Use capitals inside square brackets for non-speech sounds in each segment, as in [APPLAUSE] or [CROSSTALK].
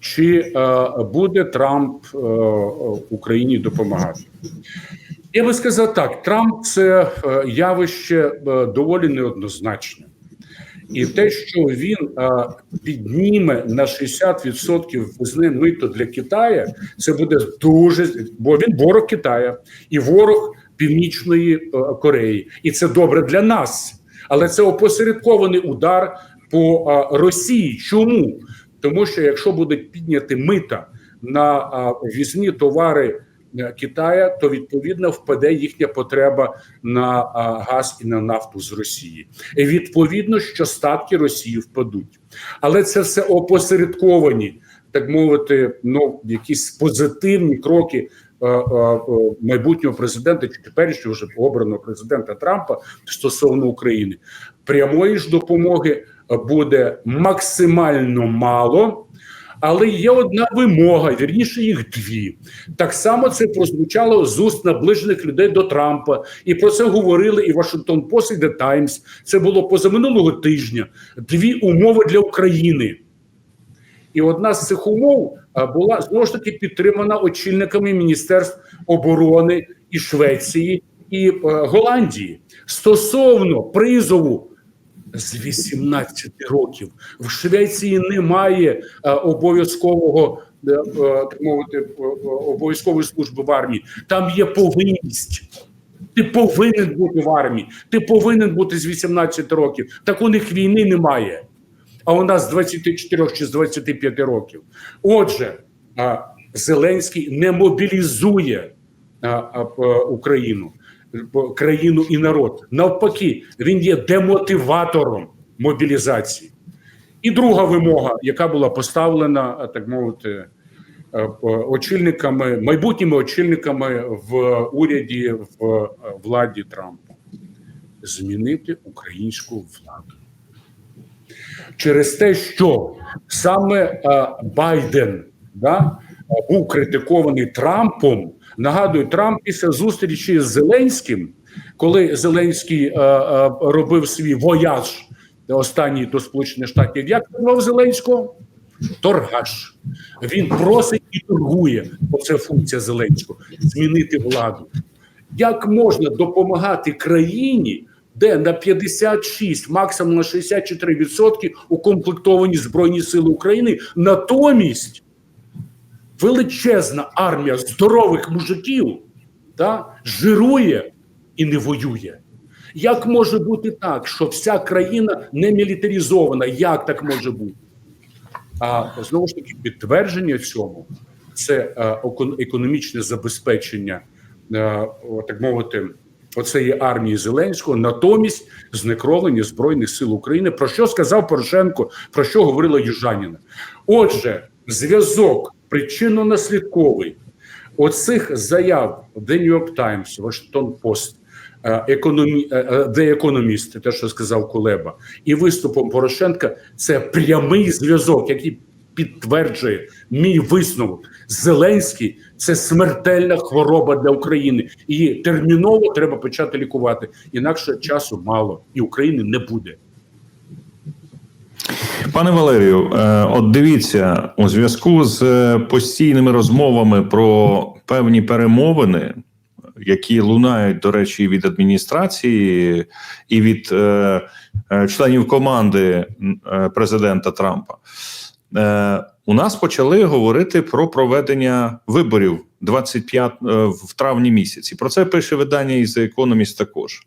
чи е, буде Трамп е, Україні допомагати. Я би сказав так: Трамп це е, явище е, доволі неоднозначне. І те, що він е, підніме на 60% ввізне мито для Китаю, це буде дуже бо він ворог Китаю і ворог Північної е, Кореї, і це добре для нас. Але це опосередкований удар по е, Росії. Чому? Тому що якщо будуть підняти мита на ввізні товари е, Китая, то відповідно впаде їхня потреба на газ і на нафту з Росії. І відповідно, що статки Росії впадуть, але це все опосередковані, так мовити, ну якісь позитивні кроки. е, е, Майбутнього президента чи теперішнього вже обраного президента Трампа стосовно України прямої ж допомоги буде максимально мало, але є одна вимога, вірніше їх дві. Так само це прозвучало з уст наближених людей до Трампа, і про це говорили і Вашингтон Пост, і The Times. Це було позаминулого тижня. Дві умови для України. І одна з цих умов була знову ж таки підтримана очільниками міністерств оборони і Швеції і е, Голландії стосовно призову з 18 років в Швеції немає е, обов'язкового е, е, так мовити обов'язкової служби в армії. Там є повинність. Ти повинен бути в армії, ти повинен бути з 18 років. Так у них війни немає. А у нас з 24 чи з 25 років. Отже, Зеленський не мобілізує Україну, країну і народ. Навпаки, він є демотиватором мобілізації. І друга вимога, яка була поставлена, так мовити, е, очільниками, майбутніми очільниками в уряді в е, владі Трампа, змінити українську владу через те, що саме е, Байден да, був критикований Трампом. Нагадую, Трамп після зустрічі з Зеленським, коли Зеленський е, е, робив свій вояж останній до Сполучених Штатів, як назвав Зеленського? Торгаш. Він просить і торгує. Оце функція Зеленського змінити владу. Як можна допомагати країні, де на 56, максимум на 64% укомплектовані Збройні Сили України, натомість величезна армія здорових мужиків да, жирує і не воює. Як може бути так, що вся країна не мілітаризована? Як так може бути? А знову ж таки, підтвердження цьому це е, економічне забезпечення, е, так мовити, оцеї армії Зеленського, натомість знекровлення Збройних сил України. Про що сказав Порошенко, про що говорила Южаніна? Отже, зв'язок причинно-наслідковий оцих заяв The New York Times, Washington Post, е, економі, е, е, The Economist, те, що сказав Кулеба, і виступом Порошенка це прямий зв'язок, який підтверджує мій висновок. Зеленський це смертельна хвороба для України. Її терміново треба почати лікувати. Інакше часу мало, і України не буде. Пане Валерію, е, от дивіться, у зв'язку з е, постійними розмовами про певні перемовини, які лунають, до речі, від адміністрації і від е, членів команди президента Трампа, у нас почали говорити про проведення виборів 25 е, в травні місяці. Про це пише видання із Economist також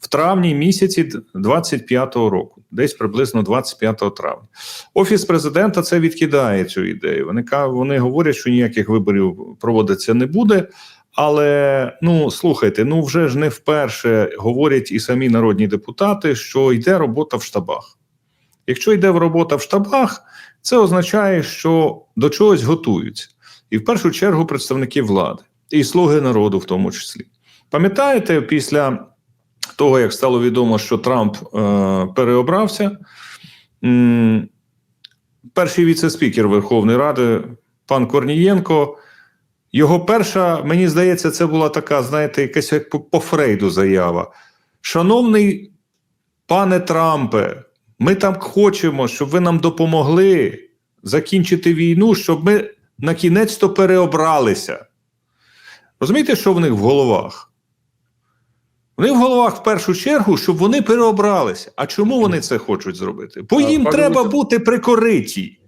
в травні місяці 25-го року, десь приблизно 25 травня. Офіс президента це відкидає цю ідею. Вони вони говорять, що ніяких виборів проводиться не буде. Але ну слухайте, ну вже ж не вперше говорять і самі народні депутати, що йде робота в штабах. Якщо йде робота в штабах, це означає, що до чогось готуються, і в першу чергу представники влади і слуги народу, в тому числі. Пам'ятаєте, після того, як стало відомо, що Трамп е, переобрався, перший віце-спікер Верховної Ради, пан Корнієнко, його перша, мені здається, це була така, знаєте, якась як по, по Фрейду заява. Шановний пане Трампе, ми там хочемо, щоб ви нам допомогли закінчити війну, щоб ми на кінець то переобралися. Розумієте, що в них в головах? В них в головах в першу чергу, щоб вони переобралися. А чому вони це хочуть зробити? Бо їм пане треба Войце- бути прикориті.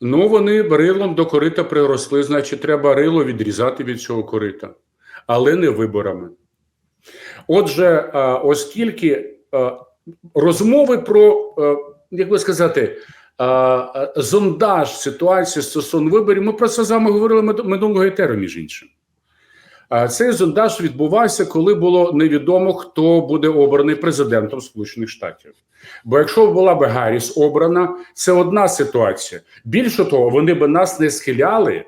Ну, вони рилом до корита приросли, значить, треба рило відрізати від цього корита, але не виборами. Отже, оскільки розмови про, як би сказати, а, а, зондаж ситуації стосовно виборів, ми про це з вами говорили минулого етеру, між іншим. Цей зондаж відбувався, коли було невідомо, хто буде обраний президентом Сполучених Штатів. Бо якщо була би Гарріс обрана, це одна ситуація. Більше того, вони би нас не схиляли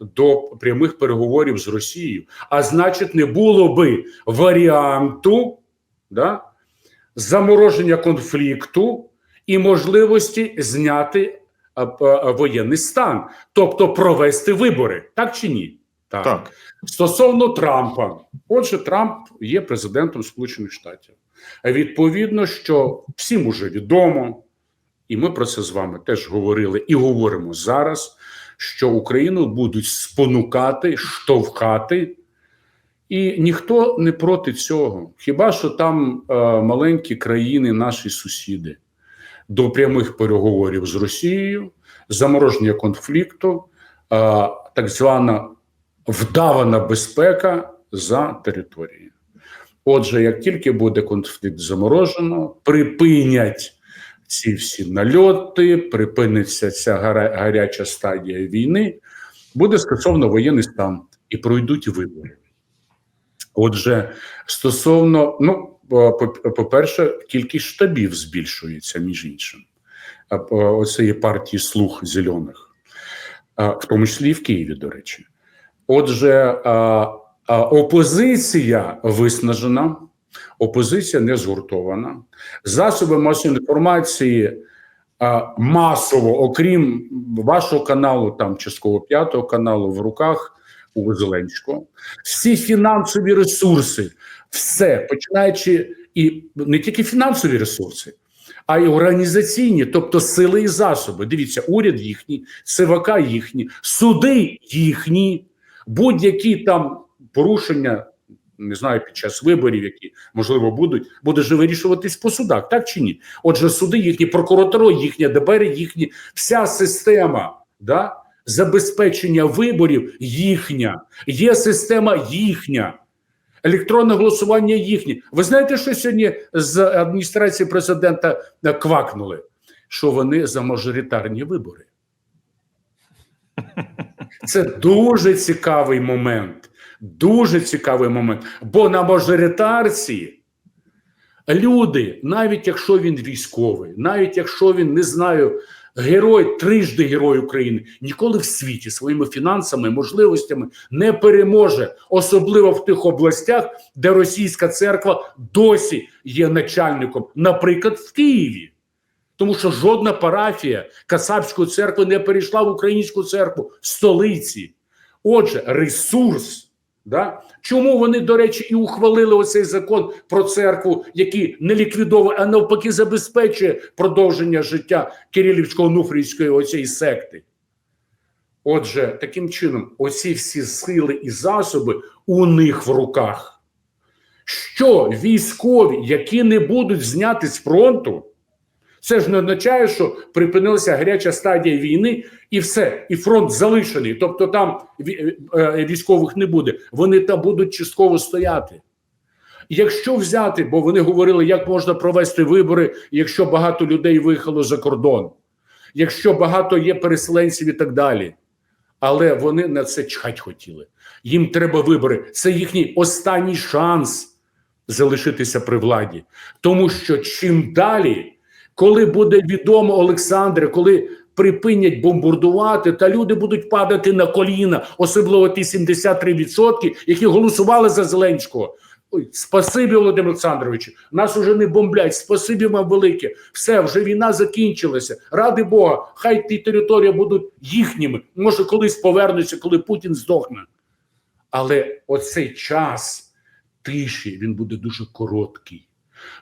до прямих переговорів з Росією, а значить, не було би варіанту да, замороження конфлікту і можливості зняти воєнний стан, тобто провести вибори, так чи ні? Так. Стосовно Трампа, отже, Трамп є президентом Сполучених Штатів. А Відповідно, що всім уже відомо, і ми про це з вами теж говорили і говоримо зараз, що Україну будуть спонукати, штовхати, і ніхто не проти цього. Хіба що там е, маленькі країни, наші сусіди, до прямих переговорів з Росією, замороження конфлікту, е, так звана вдавана безпека за територією. Отже, як тільки буде конфлікт заморожено, припинять ці всі нальоти, припиниться ця гаряча стадія війни, буде скасовано воєнний стан і пройдуть вибори. Отже, стосовно, ну, по- по- по-перше, кількість штабів збільшується, між іншим, по- оцієї партії слуг зелених, в тому числі і в Києві, до речі. Отже, а, а, опозиція виснажена, опозиція не згуртована. Засоби масової інформації масово, окрім вашого каналу, там частково п'ятого каналу, в руках у Зеленського. Всі фінансові ресурси, все починаючи і не тільки фінансові ресурси. А й організаційні, тобто сили і засоби. Дивіться, уряд їхній, ЦВК їхні, суди їхні, будь-які там порушення, не знаю, під час виборів, які можливо будуть, буде же вирішуватись по судах, так чи ні? Отже, суди їхні, прокуратура їхня, ДБР їхні, вся система да, забезпечення виборів їхня, є система їхня. Електронне голосування їхнє. Ви знаєте, що сьогодні з адміністрації президента е, квакнули? Що вони за мажоритарні вибори. [LAUGHS] Це дуже цікавий момент. Дуже цікавий момент. Бо на мажоритарці люди, навіть якщо він військовий, навіть якщо він не знаю, герой, трижди герой України, ніколи в світі своїми фінансами, можливостями не переможе, особливо в тих областях, де російська церква досі є начальником, наприклад, в Києві. Тому що жодна парафія Кацапської церкви не перейшла в українську церкву в столиці. Отже, ресурс. Да? Чому вони, до речі, і ухвалили оцей закон про церкву, який не ліквідовує, а навпаки, забезпечує продовження життя Кирилівсько-Нуфрійської оцієї секти? Отже, таким чином, оці всі сили і засоби у них в руках. Що військові, які не будуть зняти з фронту, це ж не означає, що припинилася гаряча стадія війни, і все, і фронт залишений. Тобто там е, військових не буде. Вони там будуть частково стояти. Якщо взяти, бо вони говорили, як можна провести вибори, якщо багато людей виїхало за кордон, якщо багато є переселенців і так далі. Але вони на це чхать хотіли. Їм треба вибори. Це їхній останній шанс залишитися при владі. Тому що чим далі, коли буде відомо Олександре, коли припинять бомбардувати, та люди будуть падати на коліна, особливо ті 73%, які голосували за Зеленського. Ой, спасибі, Володимир Олександровичу. Нас уже не бомблять. Спасибі вам велике. Все, вже війна закінчилася. Ради Бога, хай ті території будуть їхніми. Може, колись повернуться, коли Путін здохне. Але оцей час тиші він буде дуже короткий,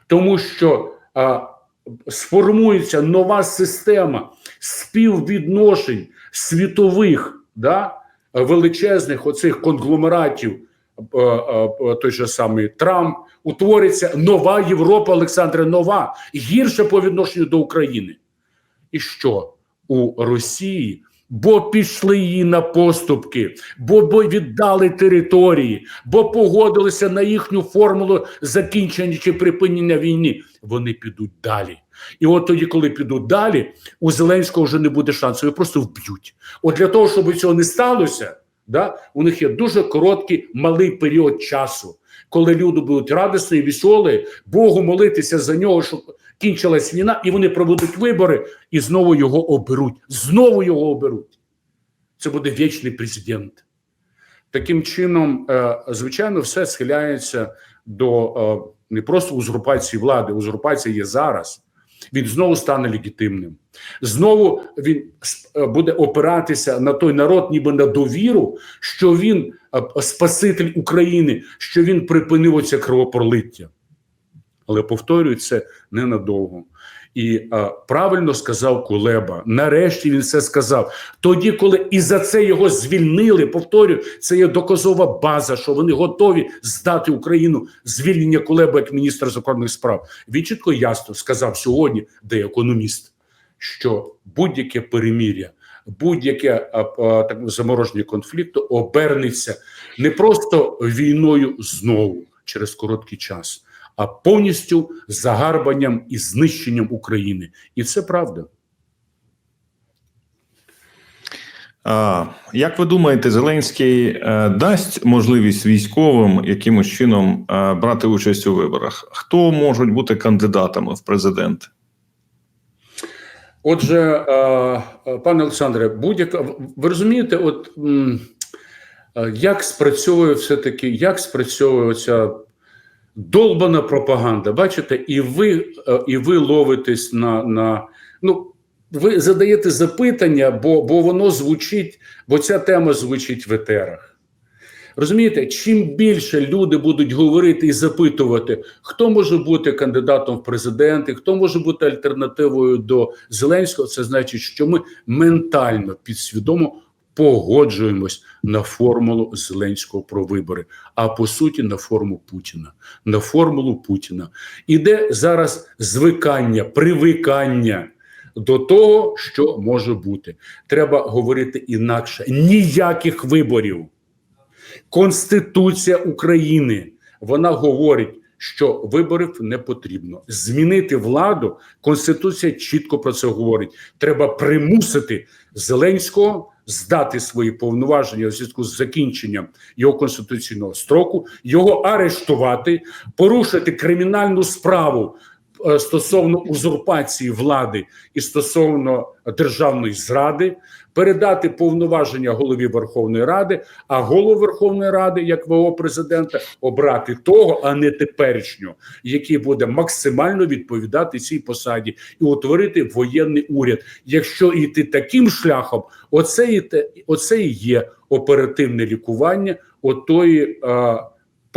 тому що а, сформується нова система співвідношень світових, да, величезних оцих конгломератів, е, е, той же самий Трамп, утвориться нова Європа, Олександре, нова, гірше по відношенню до України. І що у Росії? Бо пішли її на поступки, бо, віддали території, бо погодилися на їхню формулу закінчення чи припинення війни. Вони підуть далі. І от тоді, коли підуть далі, у Зеленського вже не буде шансу, його просто вб'ють. От для того, щоб цього не сталося, да, у них є дуже короткий малий період часу, коли люди будуть радісні, веселі, Богу молитися за нього, щоб кінчилась війна, і вони проведуть вибори і знову його оберуть. Знову його оберуть. Це буде вічний президент. Таким чином, е, звичайно, все схиляється до е, не просто узурпації влади. Узурпація є зараз. Він знову стане легітимним. Знову він е, буде опиратися на той народ, ніби на довіру, що він спаситель України, що він припинив оце кровопролиття. Але повторюю, це ненадовго. І а, правильно сказав Кулеба. Нарешті він це сказав. Тоді, коли і за це його звільнили, повторюю, це є доказова база, що вони готові здати Україну звільнення Кулеба як міністра закордонних справ. Він чітко ясно сказав сьогодні, де економіст, що будь-яке перемір'я, будь-яке так замороження конфлікту обернеться не просто війною знову через короткий час а повністю загарбанням і знищенням України. І це правда. А, як ви думаєте, Зеленський е, дасть можливість військовим якимось чином е, брати участь у виборах? Хто можуть бути кандидатами в президенти? Отже, е, пане Олександре, будь-яка ви розумієте, от як спрацьовує все-таки, як спрацьовує ця долбана пропаганда? Бачите, і ви, е, і ви ловитесь на, на ну. Ви задаєте запитання, бо, бо воно звучить, бо ця тема звучить в етерах. Розумієте, чим більше люди будуть говорити і запитувати, хто може бути кандидатом в президенти, хто може бути альтернативою до Зеленського, це значить, що ми ментально підсвідомо погоджуємось на формулу Зеленського про вибори, а по суті на форму Путіна, на формулу Путіна. Іде зараз звикання, привикання до того, що може бути. Треба говорити інакше: ніяких виборів. Конституція України вона говорить, що виборів не потрібно. Змінити владу. Конституція чітко про це говорить. Треба примусити Зеленського здати свої повноваження у зв'язку з закінченням його конституційного строку, його арештувати, порушити кримінальну справу стосовно узурпації влади і стосовно державної зради, передати повноваження голові Верховної Ради, а голову Верховної Ради, як ВО президента, обрати того, а не теперішнього, який буде максимально відповідати цій посаді і утворити воєнний уряд. Якщо йти таким шляхом, оце і те, оце і є оперативне лікування отої. А,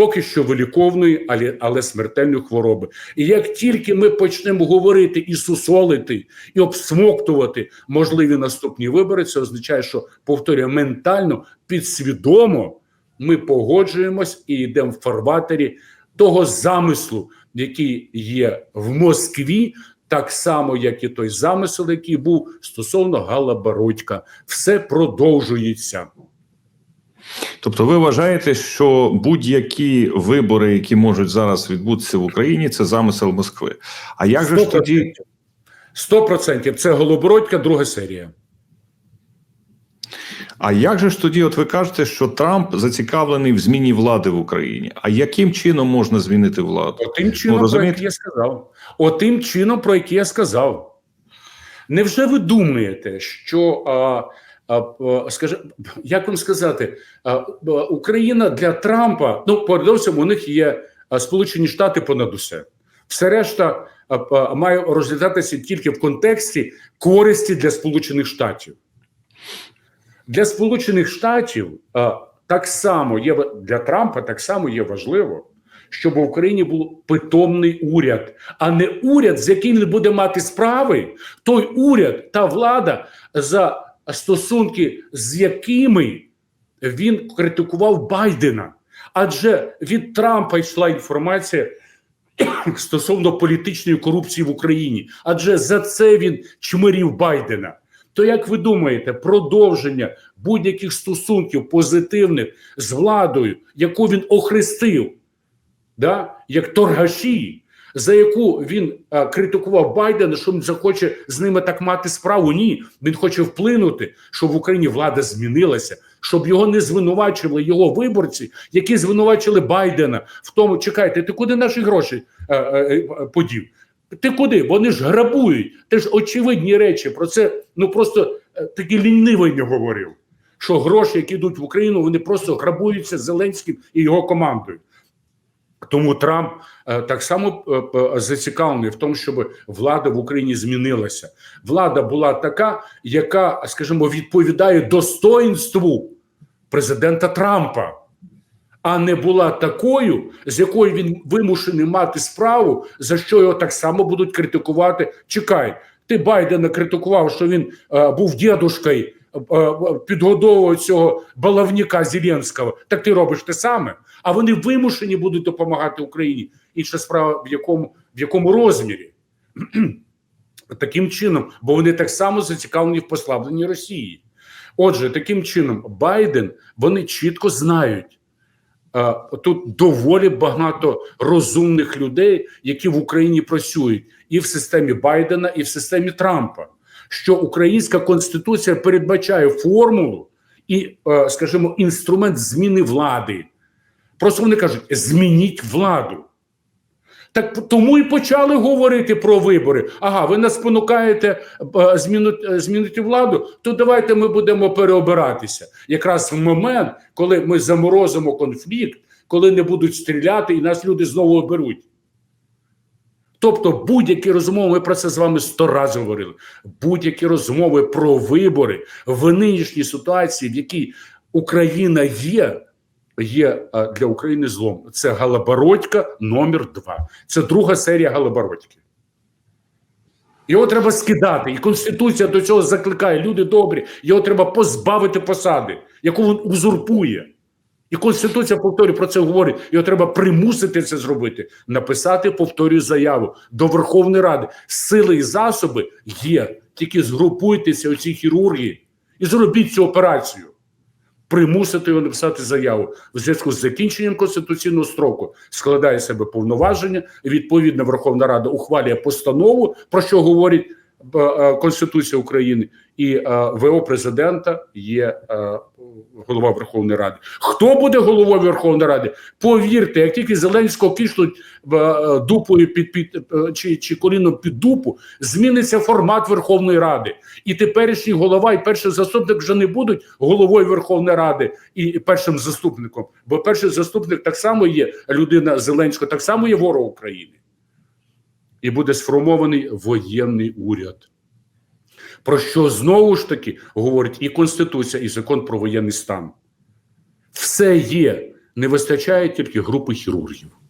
Поки що виліковної, але але смертельної хвороби. І як тільки ми почнемо говорити і сусолити, і обсмоктувати можливі наступні вибори, це означає, що повторюю, ментально, підсвідомо ми погоджуємось і йдемо в фарватері того замислу, який є в Москві, так само, як і той замисел, який був стосовно Галабородька. Все продовжується. Тобто, ви вважаєте, що будь-які вибори, які можуть зараз відбутися в Україні, це замисел Москви. А як же ж тоді 100% це Голобородька, друга серія. А як же ж тоді, от ви кажете, що Трамп зацікавлений в зміні влади в Україні? А яким чином можна змінити владу? Отим чином, Ну, про який я сказав. Отим чином, про який я сказав. Невже ви думаєте, що а, скажи, як вам сказати, Україна для Трампа, ну, передовсім, у них є Сполучені Штати понад усе. Все решта має розглядатися тільки в контексті користі для Сполучених Штатів. Для Сполучених Штатів так само є для Трампа так само є важливо, щоб в Україні був питомний уряд, а не уряд, з яким він буде мати справи, той уряд та влада, за стосунки з якими він критикував Байдена. Адже від Трампа йшла інформація [COUGHS] стосовно політичної корупції в Україні, адже за це він чмирів Байдена. То як ви думаєте, продовження будь-яких стосунків позитивних з владою, яку він охрестив, да, як торгаші, за яку він а, критикував Байдена, що він захоче з ними так мати справу? Ні, він хоче вплинути, щоб в Україні влада змінилася, щоб його не звинувачували його виборці, які звинувачили Байдена в тому, чекайте, ти куди наші гроші е, е, е, подів? Ти куди? Вони ж грабують. Це ж очевидні речі. Про це ну просто е, такий лінивий не говорив. Що гроші, які йдуть в Україну, вони просто грабуються Зеленським і його командою. Тому Трамп е, так само е, зацікавлений в тому, щоб влада в Україні змінилася. Влада була така, яка, скажімо, відповідає достоинству президента Трампа, а не була такою, з якою він вимушений мати справу, за що його так само будуть критикувати. Чекай, ти Байдена критикував, що він е, був дідушкою, підгодовував цього балавника Зеленського. Так ти робиш те саме. А вони вимушені будуть допомагати Україні. Інша справа, в якому в якому розмірі. [CLEARS THROAT] Таким чином, бо вони так само зацікавлені в послабленні Росії. Отже, таким чином, Байден вони чітко знають. е, Тут доволі багато розумних людей, які в Україні працюють і в системі Байдена, і в системі Трампа. Що українська конституція передбачає формулу і, е, скажімо, інструмент зміни влади. Просто вони кажуть: змініть владу. Так тому і почали говорити про вибори. Ага, ви нас спонукаєте е, змінити, змінити владу, то давайте ми будемо переобиратися. Якраз в момент, коли ми заморозимо конфлікт, коли не будуть стріляти, і нас люди знову оберуть. Тобто, будь-які розмови, ми про це з вами сто разів говорили. Будь-які розмови про вибори в нинішній ситуації, в якій Україна є, є для України злом. Це Галабородька номер два. Це друга серія Галабородьки. Його треба скидати, і Конституція до цього закликає. Люди добрі, його треба позбавити посади, яку він узурпує. І Конституція, повторюю, про це говорить. Його треба примусити це зробити. Написати, повторюю, заяву до Верховної Ради. Сили і засоби є. Тільки згрупуйтеся у цій хірургії і зробіть цю операцію. Примусити його написати заяву в зв'язку з закінченням конституційного строку складає себе повноваження. Відповідна Верховна Рада ухвалює постанову, про що говорить е, е, Конституція України, і е, ВО президента є голова Верховної Ради. Хто буде головою Верховної Ради? Повірте, як тільки Зеленського киснуть е, дупою під під е, чи, чи коліном під дупу, зміниться формат Верховної Ради, і теперішній голова і перший заступник вже не будуть головою Верховної Ради і першим заступником. Бо перший заступник так само є людина Зеленського, так само є ворог України. І буде сформований воєнний уряд. Про що знову ж таки говорить і Конституція, і закон про воєнний стан. Все є, не вистачає тільки групи хірургів.